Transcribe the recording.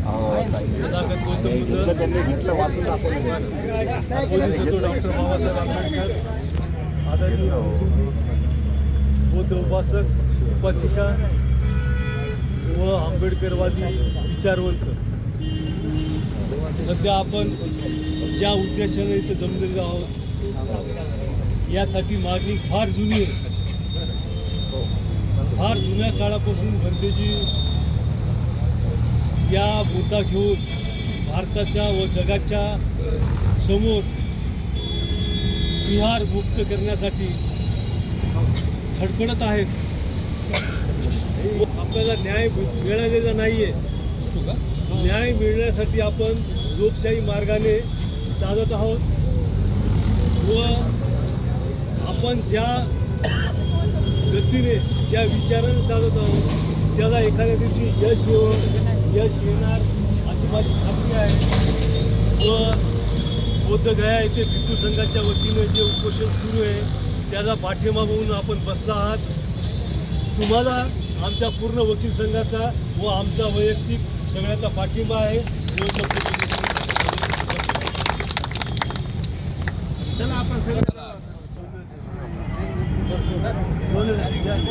Doctor Babasaheb Ambedkar आदरणीय बौद्ध उपासक उपासिका व आंबेडकरवादी विचारवंत सध्या आपण ज्या उद्देशाने इथं जमलेलो आहोत यासाठी मागणी फार जुनी आहे फार जुन्या काळापासून बंदेजी या मुद्दा घेऊन भारताच्या व जगाच्या समोर बिहार मुक्त करण्यासाठी धडपडत आहेत. आपल्याला न्याय मिळालेला नाही आहे न्याय मिळण्यासाठी आपण लोकशाही मार्गाने चालत आहोत. व आपण ज्या गतीने ज्या विचाराने चालत आहोत त्याला एखाद्या दिवशी यश येव यश येणार अशी माझी खात्री आहे. व बौद्धगया येथे भिक्खू संघाच्या वतीने जे उपोषण सुरू आहे त्याला पाठिंबा म्हणून आपण बसला आहात. तुम्हाला आमच्या पूर्ण वकील संघाचा व आमचा वैयक्तिक सगळ्याचा पाठिंबा आहे. चला आपण सगळ्याला